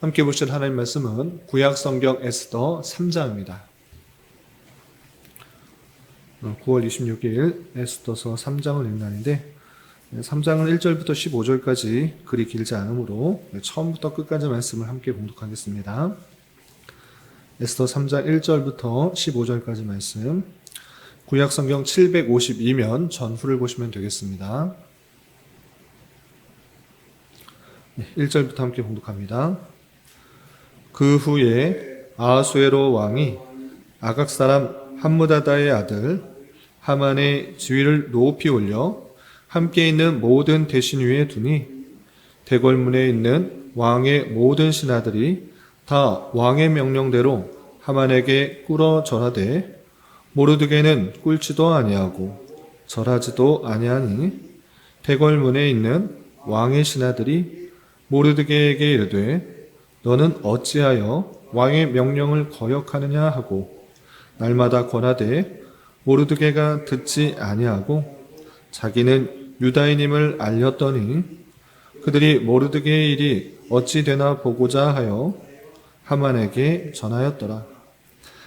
함께 보실 하나님 말씀은 구약 성경 에스더 3장입니다. 9월 26일 에스더서 3장을 읽는 날인데 3장은 1절부터 15절까지 그리 길지 않으므로 처음부터 끝까지 말씀을 함께 봉독하겠습니다. 에스더 3장 1절부터 15절까지 말씀 구약 성경 752면 전후를 보시면 되겠습니다. 1절부터 함께 봉독합니다. 그 후에 아하수에로 왕이 아각 사람 함무다다의 아들 하만의 지위를 높이 올려 함께 있는 모든 대신 위에 두니 대궐문에 있는 왕의 모든 신하들이 다 왕의 명령대로 하만에게 꿇어 절하되 모르드게는 꿇지도 아니하고 절하지도 아니하니 대궐문에 있는 왕의 신하들이 모르드게에게 이르되 너는 어찌하여 왕의 명령을 거역하느냐 하고 날마다 권하되 모르드게가 듣지 아니하고 자기는 유다인임을 알렸더니 그들이 모르드게의 일이 어찌 되나 보고자 하여 하만에게 전하였더라.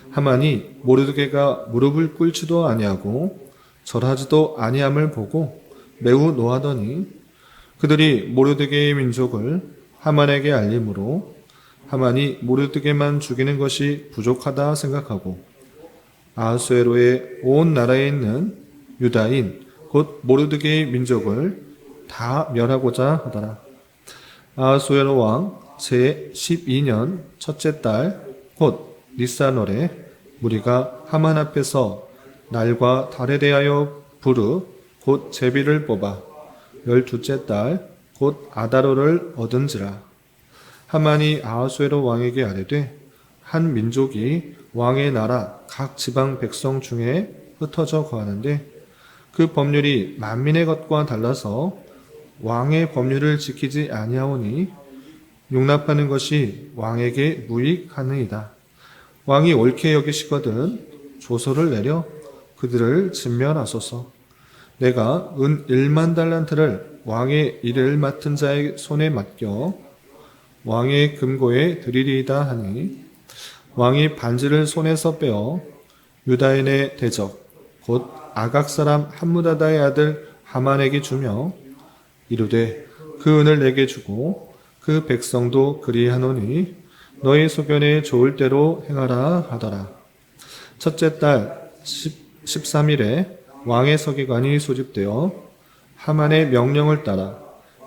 하만이 모르드게가 무릎을 꿇지도 아니하고 절하지도 아니함을 보고 매우 노하더니 그들이 모르드게의 민족을 하만에게 알림으로 하만이 모르드게만 죽이는 것이 부족하다 생각하고 아하수에로의 온 나라에 있는 유다인 곧 모르드게의 민족을 다 멸하고자 하더라. 아하수에로 왕 제 12년 첫째 달 곧 니사놀에 무리가 하만 앞에서 날과 달에 대하여 부르 곧 제비를 뽑아 열두째 달 곧 아다로를 얻은지라 하만이 아하수에로 왕에게 아뢰되 한 민족이 왕의 나라 각 지방 백성 중에 흩어져 거하는데 그 법률이 만민의 것과 달라서 왕의 법률을 지키지 아니하오니 용납하는 것이 왕에게 무익하느이다. 왕이 옳게 여기시거든 조서를 내려 그들을 진멸하소서. 내가 은 1만 달란트를 왕의 일을 맡은 자의 손에 맡겨 왕의 금고에 드리리이다 하니 왕이 반지를 손에서 빼어 유다인의 대적 곧 아각 사람 함무다다의 아들 하만에게 주며 이르되 그 은을 내게 주고 그 백성도 그리하노니 너희 소견에 좋을 대로 행하라 하더라. 첫째 달 10, 13일에 왕의 서기관이 소집되어 하만의 명령을 따라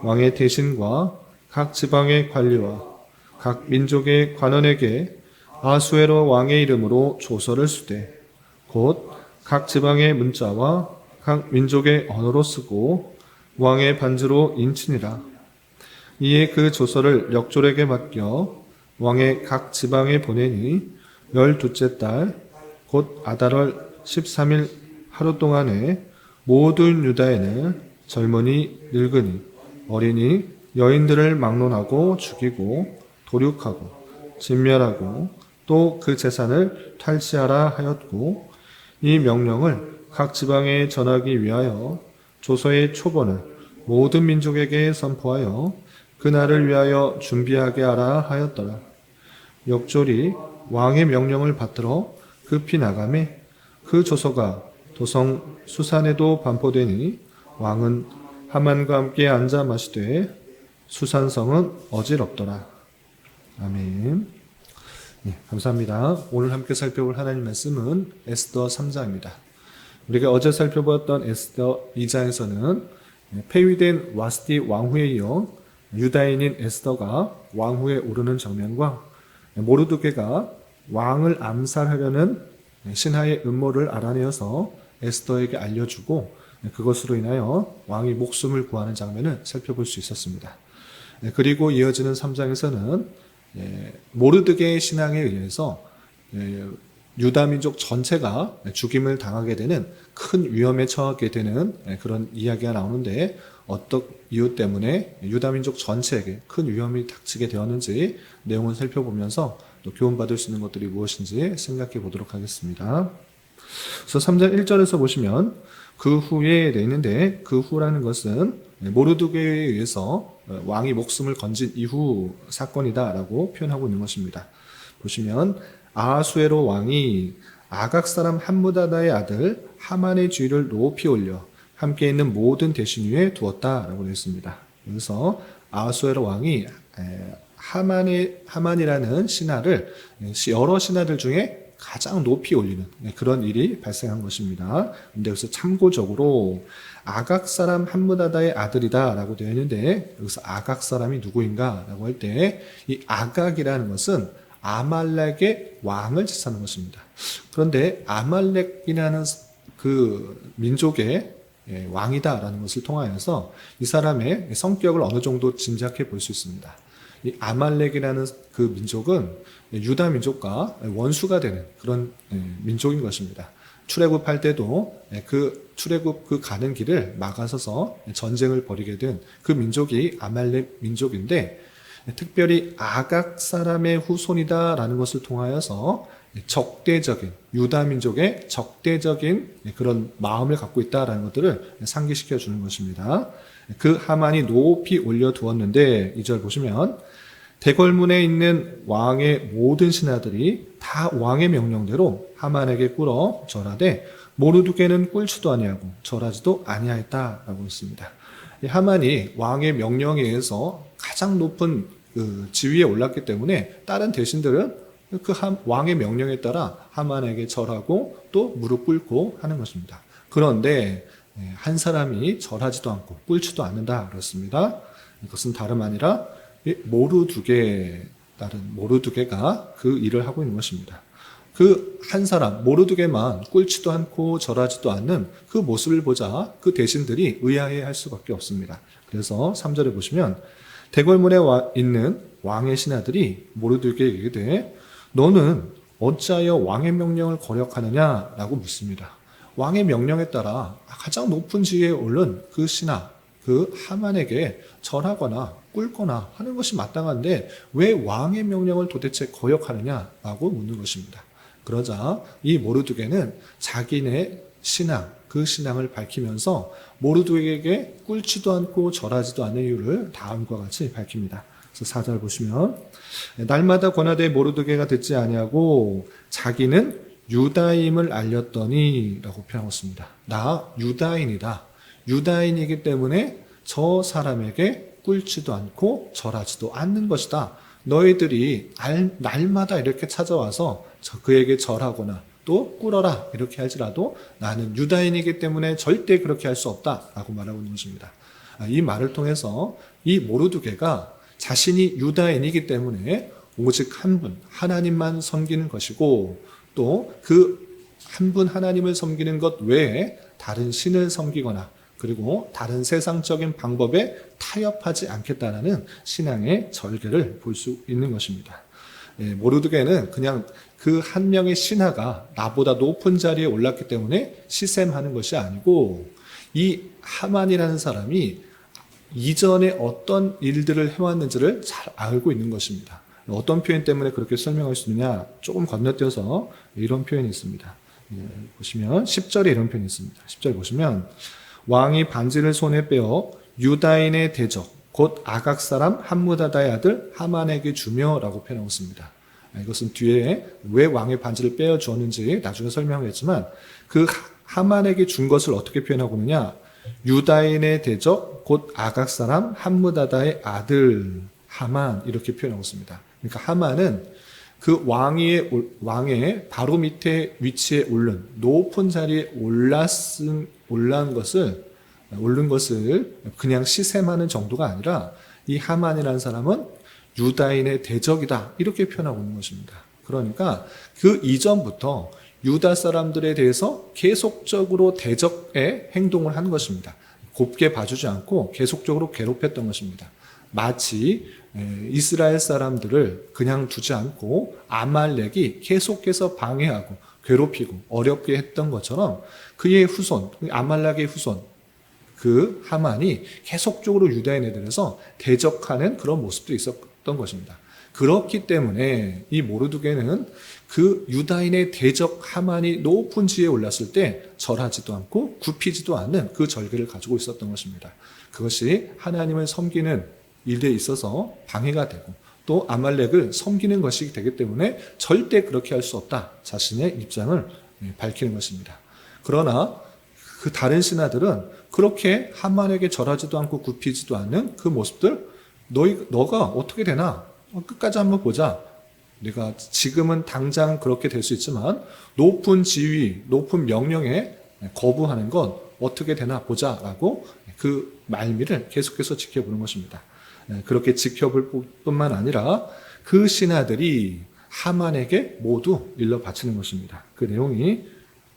왕의 대신과 각 지방의 관리와 각 민족의 관원에게 아수에로 왕의 이름으로 조서를 쓰되 곧 각 지방의 문자와 각 민족의 언어로 쓰고 왕의 반지로 인치니라. 이에 그 조서를 역졸에게 맡겨 왕의 각 지방에 보내니 열두째 달 곧 아달월 13일 하루 동안에 모든 유다에는 젊은이 늙은이 어린이 여인들을 막론하고 죽이고 도륙하고 진멸하고 또 그 재산을 탈취하라 하였고 이 명령을 각 지방에 전하기 위하여 조서의 초본을 모든 민족에게 선포하여 그날을 위하여 준비하게 하라 하였더라. 역졸이 왕의 명령을 받들어 급히 나가매 그 조서가 도성 수산에도 반포되니 왕은 하만과 함께 앉아 마시되 수산성은 어지럽더라. 아멘. 네, 감사합니다. 오늘 함께 살펴볼 하나님 말씀은 에스더 3장입니다. 우리가 어제 살펴보았던 에스더 2장에서는 폐위된 와스티 왕후에 이어 유다인인 에스더가 왕후에 오르는 장면과 모르드게가 왕을 암살하려는 신하의 음모를 알아내어서 에스더에게 알려주고 그것으로 인하여 왕이 목숨을 구하는 장면을 살펴볼 수 있었습니다. 그리고 이어지는 3장에서는 모르드게의 신앙에 의해서 유다 민족 전체가 죽임을 당하게 되는 큰 위험에 처하게 되는 그런 이야기가 나오는데 어떤 이유 때문에 유다 민족 전체에게 큰 위험이 닥치게 되었는지 내용을 살펴보면서 또 교훈받을 수 있는 것들이 무엇인지 생각해 보도록 하겠습니다. 그래서 3장 1절에서 보시면 그 후에 돼 있는데 그 후라는 것은 네, 모르드게에 의해서 어, 왕이 목숨을 건진 이후 사건이다라고 표현하고 있는 것입니다. 보시면 아하수에로 왕이 아각 사람 함무다다의 아들 하만의 주위를 높이 올려 함께 있는 모든 대신 위에 두었다라고 되어 있습니다. 그래서 아하수에로 왕이 에, 하만의 하만이라는 신하를 여러 신하들 중에 가장 높이 올리는 네, 그런 일이 발생한 것입니다. 근데 여기서 참고적으로 아각 사람 함무다다의 아들이다라고 되어 있는데 여기서 아각 사람이 누구인가라고 할 때 이 아각이라는 것은 아말렉의 왕을 뜻하는 것입니다. 그런데 아말렉이라는 그 민족의 예, 왕이다라는 것을 통하여서 이 사람의 성격을 어느 정도 짐작해 볼 수 있습니다. 이 아말렉이라는 그 민족은 유다 민족과 원수가 되는 그런 예, 민족인 것입니다. 출애굽할 때도 예, 그 출애굽 그 가는 길을 막아서서 전쟁을 벌이게 된 그 민족이 아말렉 민족인데 특별히 아각 사람의 후손이다라는 것을 통하여서 적대적인 유다 민족의 적대적인 그런 마음을 갖고 있다라는 것들을 상기시켜 주는 것입니다. 그 하만이 높이 올려 두었는데 이 절 보시면 대궐문에 있는 왕의 모든 신하들이 다 왕의 명령대로 하만에게 꿇어 절하되 모르두게는 꿀치도 아니하고 절하지도 아니하였다라고 했습니다. 이 하만이 왕의 명령에 의해서 가장 높은 그 지위에 올랐기 때문에 다른 대신들은 그 한- 왕의 명령에 따라 하만에게 절하고 또 무릎 꿇고 하는 것입니다. 그런데 예, 한 사람이 절하지도 않고 꿇지도 않는다 그렇습니다. 이것은 다름 아니라 이 모르두개 다른 모르두개가 그 일을 하고 있는 것입니다. 그 한 사람 모르두개만 꿇지도 않고 절하지도 않는 그 모습을 보자 그 대신들이 의아해 할 수밖에 없습니다. 그래서 3절에 보시면 대궐문에 와 있는 왕의 신하들이 모르두개에게 이르되 너는 어찌하여 왕의 명령을 거역하느냐라고 묻습니다. 왕의 명령에 따라 가장 높은 지위에 오른 그 신하, 그 하만에게 절하거나 꿀거나 하는 것이 마땅한데 왜 왕의 명령을 도대체 거역하느냐라고 묻는 것입니다. 그러자 이 모르두게는 자기네 신앙, 그 신앙을 밝히면서 모르두에게 꿀지도 않고 절하지도 않는 이유를 다음과 같이 밝힙니다. 그래서 사절 보시면 날마다 권하되 모르드게가 듣지 아니하고 자기는 유다임을 알렸더니라고 표현하고 있습니다. 나 유다인이다. 유다인이기 때문에 저 사람에게 꿀지도 않고 절하지도 않는 것이다. 너희들이 알- 날마다 이렇게 찾아와서 저- 그에게 절하거나 또 꿀어라 이렇게 할지라도 나는 유다인이기 때문에 절대 그렇게 할 수 없다라고 말하고 있는 것입니다. 아, 이 말을 통해서 이 모르두게가 자신이 유다인이기 때문에 오직 한 분, 하나님만 섬기는 것이고 또 그 한 분 하나님을 섬기는 것 외에 다른 신을 섬기거나 그리고 다른 세상적인 방법에 타협하지 않겠다라는 신앙의 절개를 볼 수 있는 것입니다. 예, 모르드게는 그냥 그 한 명의 신하가 나보다 높은 자리에 올랐기 때문에 시샘하는 것이 아니고 이 하만이라는 사람이 이전에 어떤 일들을 해왔는지를 잘 알고 있는 것입니다. 어떤 표현 때문에 그렇게 설명할 수 있느냐 조금 건너뛰어서 이런 표현이 있습니다. 예, 보시면 10절에 이런 표현이 있습니다. 10절 보시면 왕이 반지를 손에 빼어 유다인의 대적 곧 아각 사람 함무다다의 아들 하만에게 주며라고 표현하고 있습니다. 아, 이것은 뒤에 왜 왕의 반지를 빼어 주었는지 나중에 설명하겠지만 그 하만에게 준 것을 어떻게 표현하고 있느냐 유다인의 대적 곧 아각 사람 함무다다의 아들 하만 이렇게 표현하고 있습니다. 그러니까 하만은 그 왕의 올- 왕의 바로 밑에 위치에 오른 높은 자리에 올랐은 올란 것을 오른 것을 그냥 시샘하는 정도가 아니라 이 하만이라는 사람은 유다인의 대적이다 이렇게 표현하고 있는 것입니다. 그러니까 그 이전부터 유다 사람들에 대해서 계속적으로 대적의 행동을 한 것입니다. 곱게 봐주지 않고 계속적으로 괴롭혔던 것입니다. 마치 에, 이스라엘 사람들을 그냥 두지 않고 아말렉이 계속해서 방해하고 괴롭히고 어렵게 했던 것처럼 그의 후손, 아말렉의 후손, 그 하만이 계속적으로 유다인에 대해서 대적하는 그런 모습도 있었던 것입니다. 그렇기 때문에 이 모르두게는 그 유다인의 대적 하만이 높은 지에 올랐을 때 절하지도 않고 굽히지도 않는 그 절개를 가지고 있었던 것입니다. 그것이 하나님을 섬기는 일에 있어서 방해가 되고 또 아말렉을 섬기는 것이 되기 때문에 절대 그렇게 할 수 없다. 자신의 입장을 예, 밝히는 것입니다. 그러나 그 다른 신하들은 그렇게 하만에게 절하지도 않고 굽히지도 않는 그 모습들 너희 너가 어떻게 되나 어, 끝까지 한번 보자. 내가 지금은 당장 그렇게 될 수 있지만 높은 지위, 높은 명령에 거부하는 건 어떻게 되나 보자라고 그 말미를 계속해서 지켜보는 것입니다. 예, 그렇게 지켜볼 뿐만 아니라 그 신하들이 하만에게 모두 일러 바치는 것입니다. 그 내용이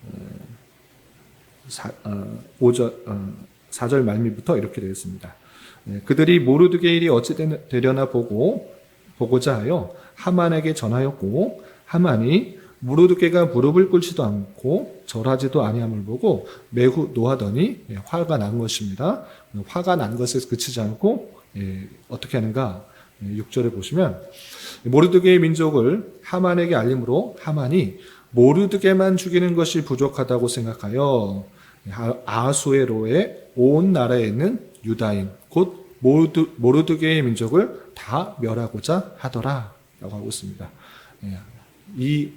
어, 사, 어, 5절, 어, 4절 말미부터 이렇게 되어 있습니다. 예, 그들이 모르드게 일이 어찌 되려나 보고 보고자 하여 하만에게 전하였고 하만이 무르드게가 무릎을 꿇지도 않고 절하지도 아니함을 보고 매우 노하더니 예, 화가 난 것입니다. 화가 난 것에 그치지 않고 예, 어떻게 하는가? 6절에 보시면 모르드게의 민족을 하만에게 알림으로 하만이 모르드게만 죽이는 것이 부족하다고 생각하여 아수에로의 온 나라에 있는 유다인 곧 모르드, 모르드게의 민족을 다 멸하고자 하더라 라고 하고 있습니다. 예, 이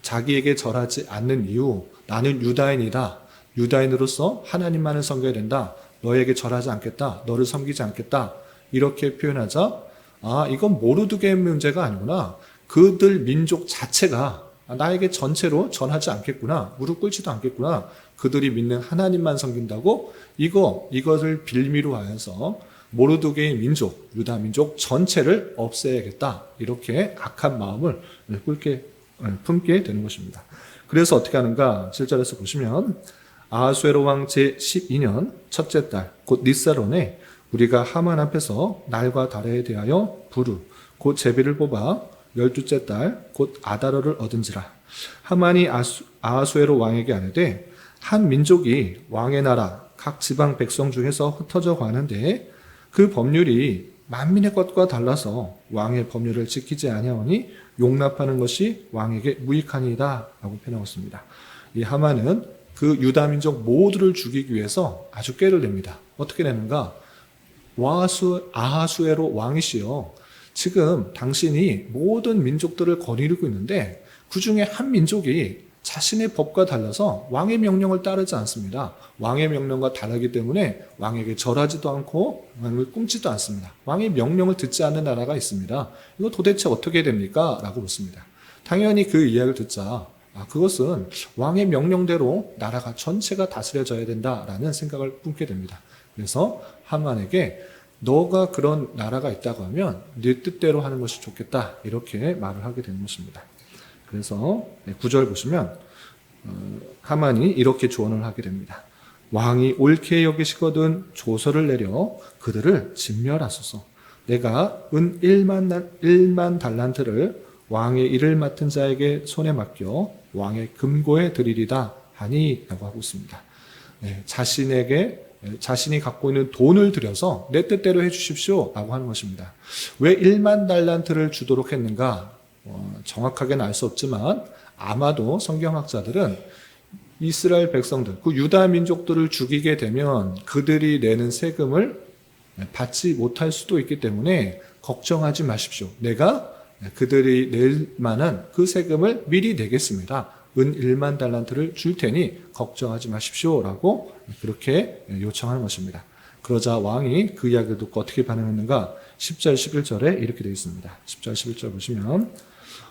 자기에게 절하지 않는 이유 나는 유다인이다. 유다인으로서 하나님만을 섬겨야 된다. 너에게 절하지 않겠다. 너를 섬기지 않겠다. 이렇게 표현하자 아 이건 모르드게의 문제가 아니구나. 그들 민족 자체가 나에게 전체로 전하지 않겠구나. 무릎 꿇지도 않겠구나. 그들이 믿는 하나님만 섬긴다고 이거 이것을 빌미로 하여서 모르드게의 민족, 유다 민족 전체를 없애야겠다. 이렇게 악한 마음을 꿀게 품게 되는 것입니다. 그래서 어떻게 하는가? 7절에서 보시면 아수에로 왕 제12년 첫째 달 곧 니사론에 우리가 하만 앞에서 날과 달에 대하여 부르 곧 제비를 뽑아 열두째 달 곧 아다로를 얻은지라 하만이 아수, 아수에로 왕에게 아뢰되 한 민족이 왕의 나라 각 지방 백성 중에서 흩어져 가는데 그 법률이 만민의 것과 달라서 왕의 법률을 지키지 아니하오니 용납하는 것이 왕에게 무익하니이다 라고 표현하고 있습니다. 이 하만은 그 유다 민족 모두를 죽이기 위해서 아주 꾀를 냅니다. 어떻게 내는가? 와수 아하수에로 왕이시여 지금 당신이 모든 민족들을 거느리고 있는데 그 중에 한 민족이 자신의 법과 달라서 왕의 명령을 따르지 않습니다. 왕의 명령과 다르기 때문에 왕에게 절하지도 않고 왕을 꿈지도 않습니다. 왕의 명령을 듣지 않는 나라가 있습니다. 이거 도대체 어떻게 됩니까? 라고 묻습니다. 당연히 그 이야기를 듣자 아, 그것은 왕의 명령대로 나라가 전체가 다스려져야 된다라는 생각을 품게 됩니다. 그래서 하만에게 너가 그런 나라가 있다고 하면 네 뜻대로 하는 것이 좋겠다 이렇게 말을 하게 되는 것입니다. 그래서 구절 보시면 어, 하만이 이렇게 조언을 하게 됩니다. 왕이 옳게 여기시거든 조서를 내려 그들을 진멸하소서. 내가 은 1만, 1만 달란트를 왕의 일을 맡은 자에게 손에 맡겨 왕의 금고에 드리리다 하니 라고 하고 있습니다. 네, 자신에게 자신이 갖고 있는 돈을 들여서 내 뜻대로 해주십시오 라고 하는 것입니다. 왜 1만 달란트를 주도록 했는가? 어, 정확하게는 알 수 없지만 아마도 성경학자들은 이스라엘 백성들, 그 유다 민족들을 죽이게 되면 그들이 내는 세금을 받지 못할 수도 있기 때문에 걱정하지 마십시오. 내가 그들이 낼 만한 그 세금을 미리 내겠습니다. 은 1만 달란트를 줄 테니 걱정하지 마십시오. 라고 그렇게 요청하는 것입니다. 그러자 왕이 그 이야기를 듣고 어떻게 반응했는가? 10절, 11절에 이렇게 되어 있습니다. 10절, 11절 보시면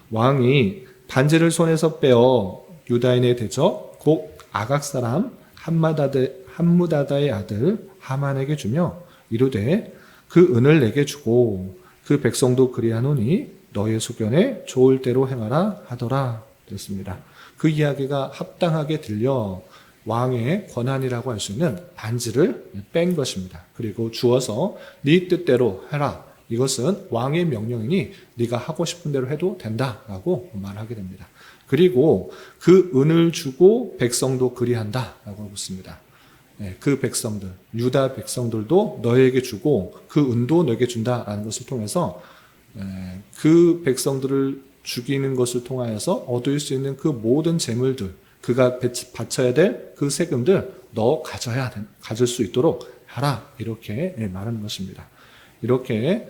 왕이 반지를 손에서 빼어 유다인의 대적 곧 아각 사람 한마다데, 한무다다의 아들 하만에게 주며 이르되 그 은을 내게 주고 그 백성도 그리하노니 너의 소견에 좋을 대로 행하라 하더라 됐습니다. 그 이야기가 합당하게 들려 왕의 권한이라고 할 수 있는 반지를 뺀 것입니다. 그리고 주어서 네 뜻대로 해라. 이것은 왕의 명령이니 네가 하고 싶은 대로 해도 된다라고 말하게 됩니다. 그리고 그 은을 주고 백성도 그리한다라고 하고 있습니다. 네, 그 백성들, 유다 백성들도 너에게 주고 그 은도 너에게 준다라는 것을 통해서 네, 그 백성들을 죽이는 것을 통하여서 얻을 수 있는 그 모든 재물들, 그가 바쳐야 될 그 세금들 너 가져야 가질 수 있도록 하라 이렇게 예, 말하는 것입니다. 이렇게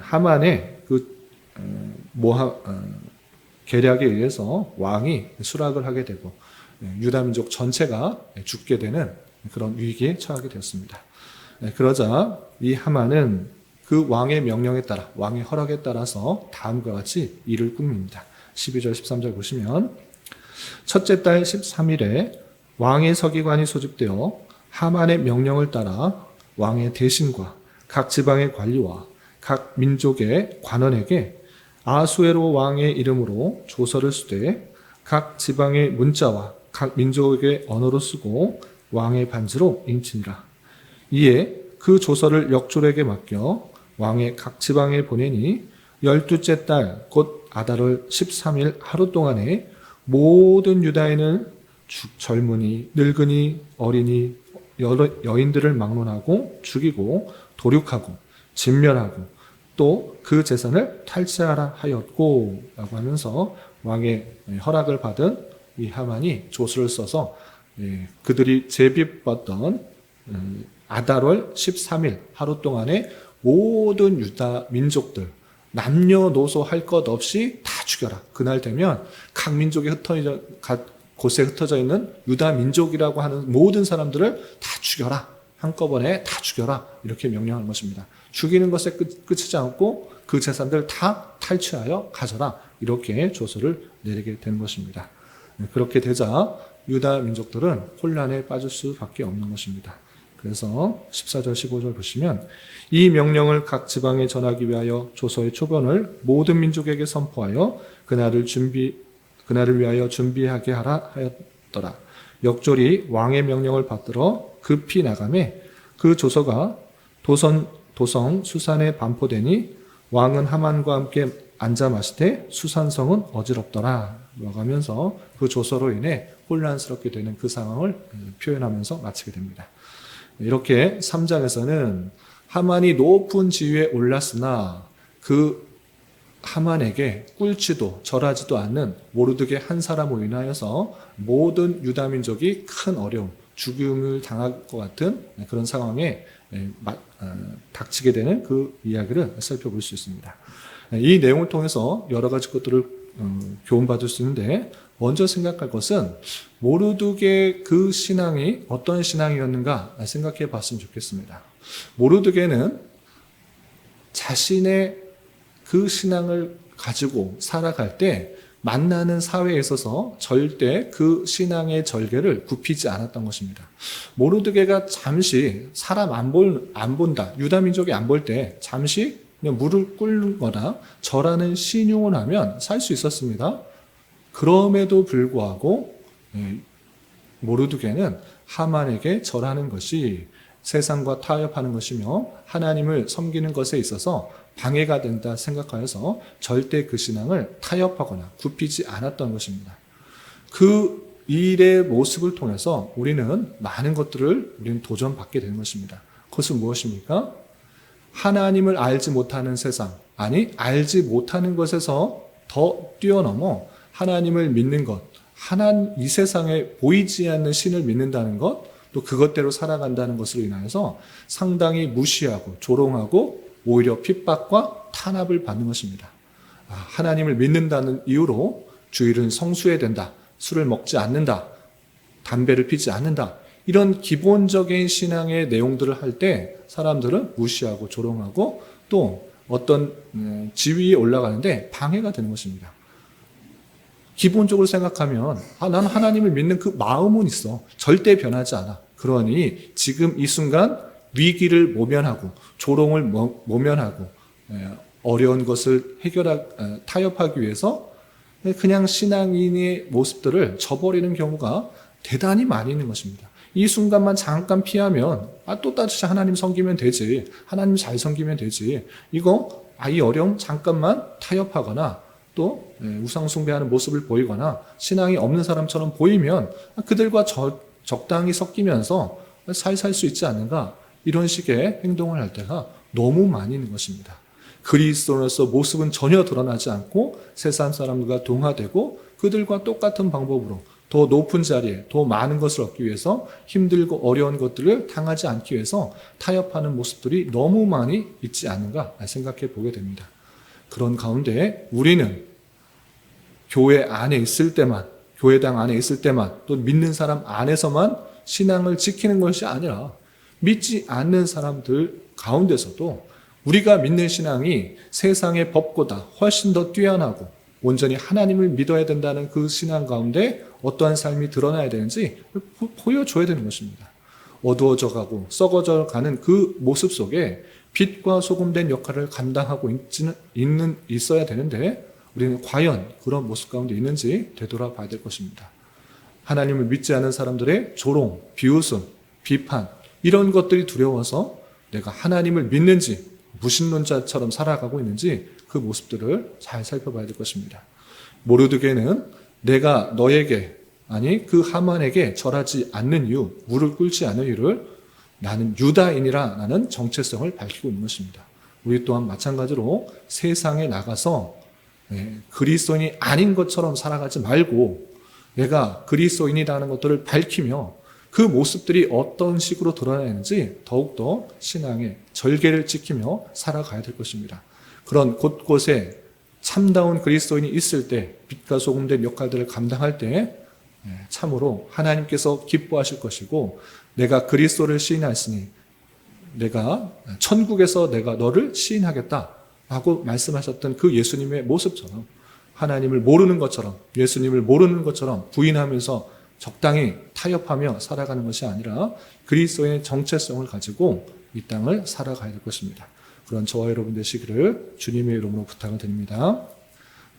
하만의 그 어, 모하 어, 계략에 의해서 왕이 수락을 하게 되고 예, 유다 민족 전체가 죽게 되는 그런 위기에 처하게 되었습니다. 예, 그러자 이 하만은 그 왕의 명령에 따라 왕의 허락에 따라서 다음과 같이 일을 꾸밉니다. 12절 13절 보시면 첫째 달 13일에 왕의 서기관이 소집되어 하만의 명령을 따라 왕의 대신과 각 지방의 관리와 각 민족의 관원에게 아수에로 왕의 이름으로 조서를 쓰되 각 지방의 문자와 각 민족의 언어로 쓰고 왕의 반지로 인치니라. 이에 그 조서를 역졸에게 맡겨 왕의 각 지방에 보내니 열두째 달 곧 아달월 13일 하루 동안에 모든 유다인은 죽- 젊은이, 늙은이, 어린이, 여인들을 막론하고 죽이고 도륙하고 진멸하고 또 그 재산을 탈취하라 하였고 라고 하면서 왕의 허락을 받은 이 하만이 조서를 써서 예, 그들이 제비받던 음, 아달월 13일 하루 동안에 모든 유다 민족들 남녀노소 할 것 없이 다 죽여라. 그날 되면 각 민족에 흩어져 각 곳에 흩어져 있는 유다 민족이라고 하는 모든 사람들을 다 죽여라. 한꺼번에 다 죽여라. 이렇게 명령하는 것입니다. 죽이는 것에 끝, 끝이지 않고 그 재산들 다 탈취하여 가져라. 이렇게 조서를 내리게 된 것입니다. 네, 그렇게 되자 유다 민족들은 혼란에 빠질 수밖에 없는 것입니다. 그래서 14절 15절 보시면 이 명령을 각 지방에 전하기 위하여 조서의 초본을 모든 민족에게 선포하여 그날을 준비 그날을 위하여 준비하게 하라 하였더라. 역졸이 왕의 명령을 받들어 급히 나가매 그 조서가 도선 도성 수산에 반포되니 왕은 하만과 함께 앉아 마시되 수산성은 어지럽더라. 하면서 그 조서로 인해 혼란스럽게 되는 그 상황을 음, 표현하면서 마치게 됩니다. 이렇게 3장에서는 하만이 높은 지위에 올랐으나 그 하만에게 꿀지도 절하지도 않는 모르드게 한 사람으로 인하여서 모든 유다 민족이 큰 어려움, 죽음을 당할 것 같은 그런 상황에 어, 닥치게 되는 그 이야기를 살펴볼 수 있습니다. 이 내용을 통해서 여러 가지 것들을 어, 교훈받을 수 있는데 먼저 생각할 것은 모르드게 그 신앙이 어떤 신앙이었는가 생각해 봤으면 좋겠습니다. 모르드게는 자신의 그 신앙을 가지고 살아갈 때 만나는 사회에 있어서 절대 그 신앙의 절개를 굽히지 않았던 것입니다. 모르드게가 잠시 사람 안, 볼, 안 본다. 유다 민족이 안 볼 때 잠시 그냥 물을 끓거나 절하는 신용을 하면 살 수 있었습니다. 그럼에도 불구하고 예, 모르드게는 하만에게 절하는 것이 세상과 타협하는 것이며 하나님을 섬기는 것에 있어서 방해가 된다 생각하여서 절대 그 신앙을 타협하거나 굽히지 않았던 것입니다. 그 일의 모습을 통해서 우리는 많은 것들을 우리는 도전받게 되는 것입니다. 그것은 무엇입니까? 하나님을 알지 못하는 세상, 아니, 알지 못하는 것에서 더 뛰어넘어 하나님을 믿는 것, 하나님, 이 세상에 보이지 않는 신을 믿는다는 것, 또 그것대로 살아간다는 것으로 인하여서 상당히 무시하고 조롱하고 오히려 핍박과 탄압을 받는 것입니다. 아, 하나님을 믿는다는 이유로 주일은 성수해야 된다. 술을 먹지 않는다. 담배를 피지 않는다. 이런 기본적인 신앙의 내용들을 할 때 사람들은 무시하고 조롱하고 또 어떤 음, 지위에 올라가는데 방해가 되는 것입니다. 기본적으로 생각하면 아, 나는 하나님을 믿는 그 마음은 있어. 절대 변하지 않아. 그러니 지금 이 순간 위기를 모면하고 조롱을 모- 모면하고 에, 어려운 것을 해결하 에, 타협하기 위해서 그냥 신앙인의 모습들을 저버리는 경우가 대단히 많이 있는 것입니다. 이 순간만 잠깐 피하면 아, 또 다시 하나님 섬기면 되지. 하나님 잘 섬기면 되지. 이거 아, 이 어려움 잠깐만 타협하거나 또 예, 우상 숭배하는 모습을 보이거나 신앙이 없는 사람처럼 보이면 아, 그들과 저- 적당히 섞이면서 살 살 수 있지 않는가 이런 식의 행동을 할 때가 너무 많이 있는 것입니다. 그리스도로서 모습은 전혀 드러나지 않고 세상 사람들과 동화되고 그들과 똑같은 방법으로 더 높은 자리에 더 많은 것을 얻기 위해서 힘들고 어려운 것들을 당하지 않기 위해서 타협하는 모습들이 너무 많이 있지 않은가 생각해 보게 됩니다. 그런 가운데 우리는 교회 안에 있을 때만, 교회당 안에 있을 때만, 또 믿는 사람 안에서만 신앙을 지키는 것이 아니라 믿지 않는 사람들 가운데서도 우리가 믿는 신앙이 세상의 법보다 훨씬 더 뛰어나고 온전히 하나님을 믿어야 된다는 그 신앙 가운데 어떠한 삶이 드러나야 되는지 보- 보여줘야 되는 것입니다. 어두워져 가고 썩어져 가는 그 모습 속에 빛과 소금된 역할을 감당하고 있지는, 있는, 있어야 되는데 우리는 과연 그런 모습 가운데 있는지 되돌아봐야 될 것입니다. 하나님을 믿지 않은 사람들의 조롱, 비웃음, 비판 이런 것들이 두려워서 내가 하나님을 믿는지 무신론자처럼 살아가고 있는지 그 모습들을 잘 살펴봐야 될 것입니다. 모르드게는 내가 너에게 아니 그 하만에게 절하지 않는 이유, 무릎 꿇지 않는 이유를 나는 유다인이라 나는 정체성을 밝히고 있는 것입니다. 우리 또한 마찬가지로 세상에 나가서 예, 그리스도인이 아닌 것처럼 살아가지 말고 내가 그리스도인이라는 것들을 밝히며 그 모습들이 어떤 식으로 드러나는지 더욱더 신앙의 절개를 지키며 살아가야 될 것입니다. 그런 곳곳에 참다운 그리스도인이 있을 때 빛과 소금된 역할들을 감당할 때 예, 참으로 하나님께서 기뻐하실 것이고 내가 그리스도를 시인하였으니 내가 천국에서 내가 너를 시인하겠다라고 말씀하셨던 그 예수님의 모습처럼 하나님을 모르는 것처럼 예수님을 모르는 것처럼 부인하면서 적당히 타협하며 살아가는 것이 아니라 그리스도의 정체성을 가지고 이 땅을 살아가야 될 것입니다. 그런 저와 여러분 되시기를 주님의 이름으로 부탁을 드립니다.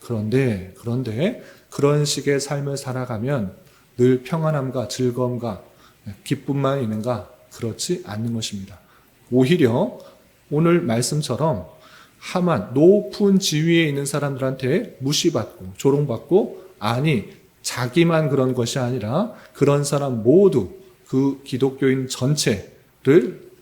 그런데 그런데 그런 식의 삶을 살아가면 늘 평안함과 즐거움과 기쁨만 있는가 그렇지 않는 것입니다. 오히려 오늘 말씀처럼 하만 높은 지위에 있는 사람들한테 무시받고 조롱받고 아니 자기만 그런 것이 아니라 그런 사람 모두 그 기독교인 전체를 예,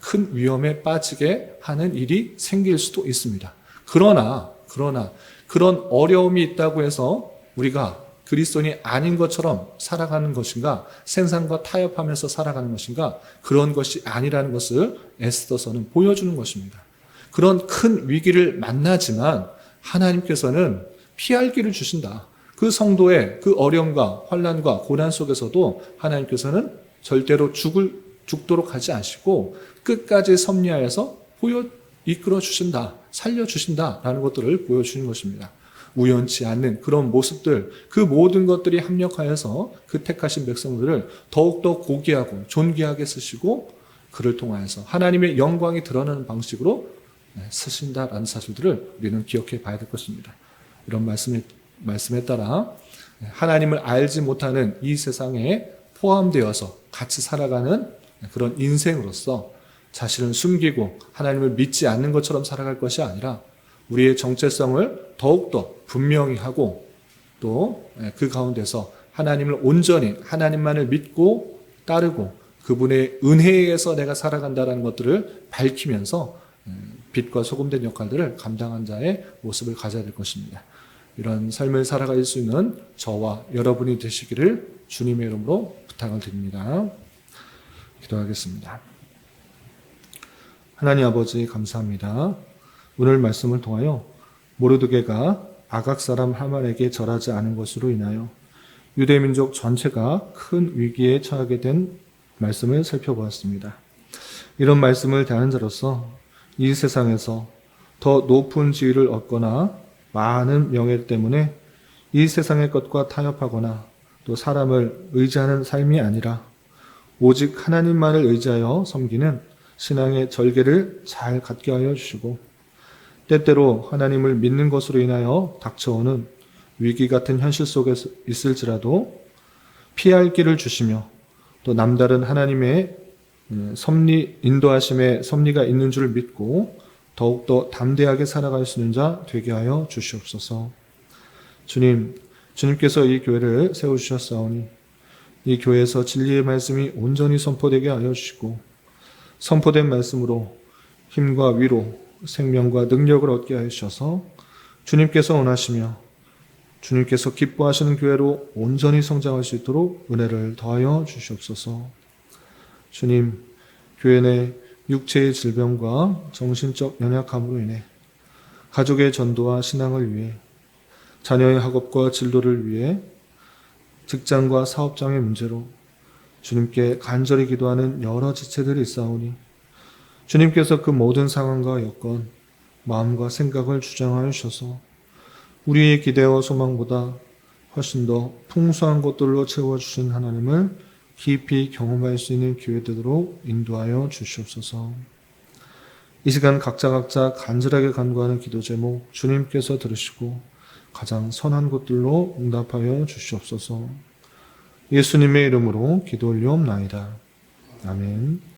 큰 위험에 빠지게 하는 일이 생길 수도 있습니다. 그러나 그러나 그런 어려움이 있다고 해서 우리가 그리스도인이 아닌 것처럼 살아가는 것인가 생산과 타협하면서 살아가는 것인가 그런 것이 아니라는 것을 에스더서는 보여주는 것입니다. 그런 큰 위기를 만나지만 하나님께서는 피할 길을 주신다. 그 성도의 그 어려움과 환란과 고난 속에서도 하나님께서는 절대로 죽을 죽도록 하지 않으시고 끝까지 섭리하여서 보여 이끌어 주신다. 살려 주신다라는 것들을 보여주는 것입니다. 우연치 않는 그런 모습들, 그 모든 것들이 합력하여서 그 택하신 백성들을 더욱더 고귀하고 존귀하게 쓰시고 그를 통하여서 하나님의 영광이 드러나는 방식으로 네, 쓰신다라는 사실들을 우리는 기억해 봐야 될 것입니다. 이런 말씀에, 말씀에 따라 하나님을 알지 못하는 이 세상에 포함되어서 같이 살아가는 그런 인생으로서 자신을 숨기고 하나님을 믿지 않는 것처럼 살아갈 것이 아니라 우리의 정체성을 더욱더 분명히 하고 또 그 가운데서 하나님을 온전히 하나님만을 믿고 따르고 그분의 은혜에 의해서 내가 살아간다는 것들을 밝히면서 빛과 소금된 역할들을 감당한 자의 모습을 가져야 될 것입니다. 이런 삶을 살아갈 수 있는 저와 여러분이 되시기를 주님의 이름으로 부탁을 드립니다. 기도하겠습니다. 하나님 아버지 감사합니다. 오늘 말씀을 통하여 모르드게가 아각 사람 하만에게 절하지 않은 것으로 인하여 유대 민족 전체가 큰 위기에 처하게 된 말씀을 살펴보았습니다. 이런 말씀을 대하는 자로서 이 세상에서 더 높은 지위를 얻거나 많은 명예 때문에 이 세상의 것과 타협하거나 또 사람을 의지하는 삶이 아니라 오직 하나님만을 의지하여 섬기는 신앙의 절개를 잘 갖게 하여 주시고 때때로 하나님을 믿는 것으로 인하여 닥쳐오는 위기 같은 현실 속에 있을지라도 피할 길을 주시며 또 남다른 하나님의 음, 섭리 인도하심의 섭리가 있는 줄 믿고 더욱더 담대하게 살아갈 수 있는 자 되게 하여 주시옵소서. 주님, 주님께서 이 교회를 세워 주셨사오니 이 교회에서 진리의 말씀이 온전히 선포되게 하여 주시고 선포된 말씀으로 힘과 위로 생명과 능력을 얻게 하여 주셔서 주님께서 원하시며 주님께서 기뻐하시는 교회로 온전히 성장할 수 있도록 은혜를 더하여 주시옵소서. 주님, 교회 내 육체의 질병과 정신적 연약함으로 인해 가족의 전도와 신앙을 위해 자녀의 학업과 진로를 위해 직장과 사업장의 문제로 주님께 간절히 기도하는 여러 지체들이 있사오니 주님께서 그 모든 상황과 여건, 마음과 생각을 주장하여 주셔서 우리의 기대와 소망보다 훨씬 더 풍성한 것들로 채워주신 하나님을 깊이 경험할 수 있는 기회 되도록 인도하여 주시옵소서. 이 시간 각자 각자 간절하게 간구하는 기도 제목 주님께서 들으시고 가장 선한 것들로 응답하여 주시옵소서. 예수님의 이름으로 기도 올리옵나이다. 아멘.